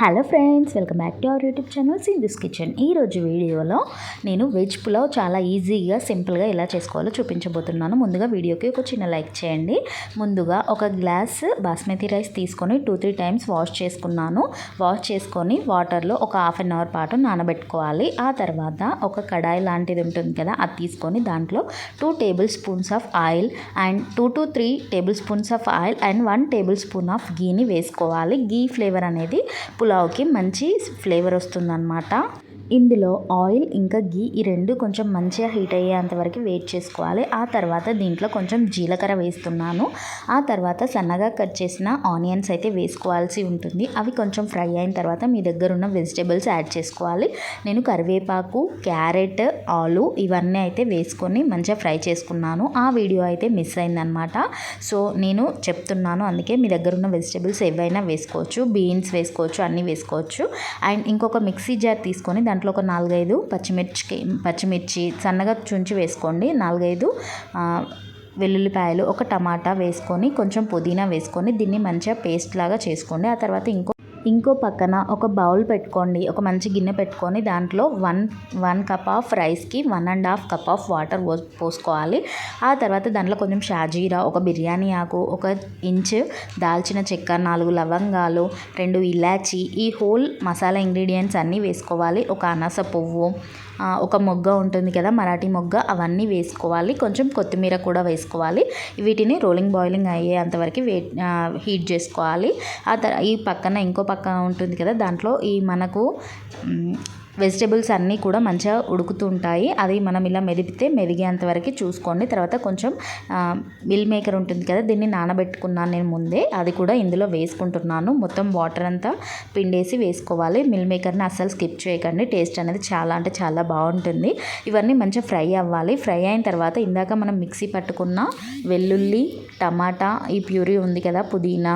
Hello friends welcome back to our YouTube channel Sindhu's kitchen ఈరోజు వీడియోలో నేను veg pulao చాలా ఈజీగా సింపుల్గా ఎలా చేసుకోవాలో చూపించబోతున్నాను. ముందుగా వీడియోకి ఒక చిన్న లైక్ చేయండి. ముందుగా ఒక గ్లాస్ బాస్మతి రైస్ తీసుకొని టూ త్రీ టైమ్స్ వాష్ చేసుకున్నాను. వాష్ చేసుకొని వాటర్లో ఒక హాఫ్ అన్ అవర్ పాటు నానబెట్టుకోవాలి. ఆ తర్వాత ఒక కడాయి లాంటిది ఉంటుంది కదా అది తీసుకొని దాంట్లో two tablespoons of oil and two to three tablespoons of oil and one tablespoon of గీని వేసుకోవాలి. గీ ఫ్లేవర్ అనేది పులావ్కి మంచి ఫ్లేవర్ వస్తుందన్నమాట. ఇందులో ఆయిల్ ఇంకా గీ ఈ రెండు కొంచెం మంచిగా హీట్ అయ్యేంత వరకు వెయిట్ చేసుకోవాలి. ఆ తర్వాత దీంట్లో కొంచెం జీలకర్ర వేస్తున్నాను. ఆ తర్వాత సన్నగా కట్ చేసిన ఆనియన్స్ అయితే వేసుకోవాల్సి ఉంటుంది. అవి కొంచెం ఫ్రై అయిన తర్వాత మీ దగ్గర ఉన్న వెజిటేబుల్స్ యాడ్ చేసుకోవాలి. నేను కరివేపాకు క్యారెట్ ఆలు ఇవన్నీ అయితే వేసుకొని మంచిగా ఫ్రై చేసుకున్నాను. ఆ వీడియో అయితే మిస్ అయిందనమాట సో నేను చెప్తున్నాను అందుకే మీ దగ్గర ఉన్న వెజిటేబుల్స్ ఏవైనా వేసుకోవచ్చు. బీన్స్ వేసుకోవచ్చు అన్నీ వేసుకోవచ్చు. అండ్ ఇంకొక మిక్సీ జార్ తీసుకొని దాంట్లో ఒక నాలుగైదు పచ్చిమిర్చికి పచ్చిమిర్చి సన్నగా చుంచి వేసుకోండి. నాలుగైదు ఆ, వెల్లుల్లిపాయలు ఒక టమాటా వేసుకొని కొంచెం పుదీనా వేసుకొని దీన్ని మంచిగా పేస్ట్ లాగా చేసుకోండి. ఆ తర్వాత ఇంకో ఇంకో పక్కన ఒక బౌల్ పెట్టుకోండి. ఒక మంచి గిన్నె పెట్టుకొని దాంట్లో వన్ వన్ కప్ ఆఫ్ రైస్కి one and half cup of water పో పోసుకోవాలి. ఆ తర్వాత దాంట్లో కొంచెం షాజీరా ఒక బిర్యానీ ఆకు ఒక ఇంచ్ దాల్చిన చెక్క నాలుగు లవంగాలు రెండు ఇలాచి ఈ హోల్ మసాలా ఇంగ్రీడియంట్స్ అన్నీ వేసుకోవాలి. ఒక అనాస పువ్వు ఒక మొగ్గ ఉంటుంది కదా మరాఠీ మొగ్గ అవన్నీ వేసుకోవాలి. కొంచెం కొత్తిమీర కూడా వేసుకోవాలి. వీటిని రోలింగ్ బాయిలింగ్ అయ్యేంతవరకు వే హీట్ చేసుకోవాలి. ఆ తర్ ఈ పక్కన ఇంకో పక్క ఉంటుంది కదా దాంట్లో ఈ మనకు వెజిటేబుల్స్ అన్నీ కూడా మంచిగా ఉడుకుతుంటాయి. అది మనం ఇలా మెదిపితే మెదిగేంత వరకు చూసుకోండి. తర్వాత కొంచెం మిల్ మేకర్ ఉంటుంది కదా దీన్ని నానబెట్టుకున్నాను నేను ముందే. అది కూడా ఇందులో వేసుకుంటున్నాను. మొత్తం వాటర్ అంతా పిండేసి వేసుకోవాలి. మిల్ మేకర్ని అస్సలు స్కిప్ చేయకండి. టేస్ట్ అనేది చాలా అంటే చాలా బాగుంటుంది. ఇవన్నీ మంచిగా ఫ్రై అవ్వాలి. ఫ్రై అయిన తర్వాత ఇందాక మనం మిక్సీ పట్టుకున్న వెల్లుల్లి టమాటా ఈ ప్యూరీ ఉంది కదా పుదీనా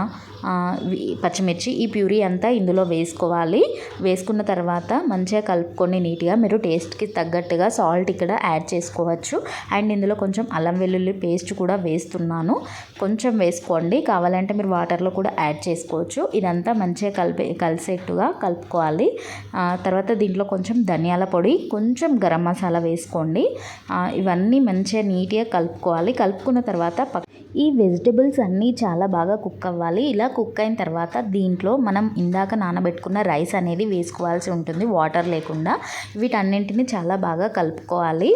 పచ్చిమిర్చి ఈ ప్యూరీ అంతా ఇందులో వేసుకోవాలి. వేసుకున్న తర్వాత మంచిగా కలుపుకొని నీట్గా మీరు టేస్ట్కి తగ్గట్టుగా సాల్ట్ ఇక్కడ యాడ్ చేసుకోవచ్చు. అండ్ ఇందులో కొంచెం అల్లం వెల్లుల్లి పేస్ట్ కూడా వేస్తున్నాను. కొంచెం వేసుకోండి. కావాలంటే మీరు వాటర్లో కూడా యాడ్ చేసుకోవచ్చు. ఇదంతా మంచిగా కలిపే కలిసేట్టుగా కలుపుకోవాలి. తర్వాత దీంట్లో కొంచెం ధనియాల పొడి కొంచెం గరం మసాలా వేసుకోండి. ఇవన్నీ మంచిగా నీట్గా కలుపుకోవాలి. కలుపుకున్న తర్వాత ఈ వెజిటబుల్స్ అన్నీ చాలా బాగా కుక్ అవ్వాలి. ఇలా కుక్ అయిన తర్వాత దీంట్లో మనం ఇందాక నానబెట్టుకున్న రైస్ అనేది వేసుకోవాల్సి ఉంటుంది వాటర్ లేకుండా. వీటన్నింటిని చాలా బాగా కలుపుకోవాలి.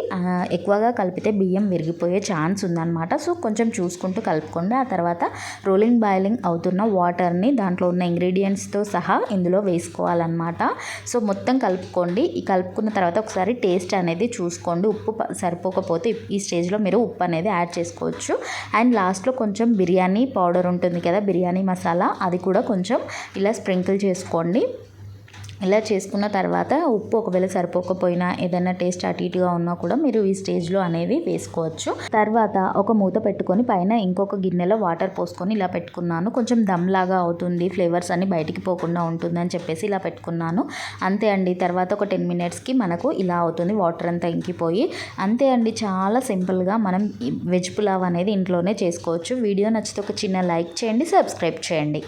ఎక్కువగా కలిపితే బియ్యం విరిగిపోయే ఛాన్స్ ఉందన్నమాట. సో కొంచెం చూసుకుంటూ కలుపుకోండి. ఆ తర్వాత రోలింగ్ బాయిలింగ్ అవుతున్న వాటర్ని దాంట్లో ఉన్న ఇంగ్రీడియంట్స్తో సహా ఇందులో వేసుకోవాలన్నమాట. సో మొత్తం కలుపుకోండి. ఈ కలుపుకున్న తర్వాత ఒకసారి టేస్ట్ అనేది చూసుకోండి. ఉప్పు సరిపోకపోతే ఈ స్టేజ్లో మీరు ఉప్పు అనేది యాడ్ చేసుకోవచ్చు. అండ్ లాస్ట్ లాస్ట్లో కొంచెం బిర్యానీ పౌడర్ ఉంటుంది కదా బిర్యానీ మసాలా అది కూడా కొంచెం ఇలా స్ప్రింకిల్ చేసుకోండి. ఇలా చేసుకున్న తర్వాత ఉప్పు ఒకవేళ సరిపోకపోయినా ఏదైనా టేస్ట్ అటు ఇటుగా ఉన్నా కూడా మీరు ఈ స్టేజ్లో అనేది వేసుకోవచ్చు. తర్వాత ఒక మూత పెట్టుకొని పైన ఇంకొక గిన్నెలో వాటర్ పోసుకొని ఇలా పెట్టుకున్నాను. కొంచెం దమ్ లాగా అవుతుంది ఫ్లేవర్స్ అన్ని బయటికి పోకుండా ఉంటుందని చెప్పేసి ఇలా పెట్టుకున్నాను. అంతే అండి. తర్వాత ఒక టెన్ మినిట్స్కి మనకు ఇలా అవుతుంది. వాటర్ అంతా ఇంకిపోయి. అంతే అండి. చాలా సింపుల్గా మనం ఈ వెజ్ పులావ్ అనేది ఇంట్లోనే చేసుకోవచ్చు. వీడియో నచ్చితే ఒక చిన్న లైక్ చేయండి సబ్స్క్రైబ్ చేయండి.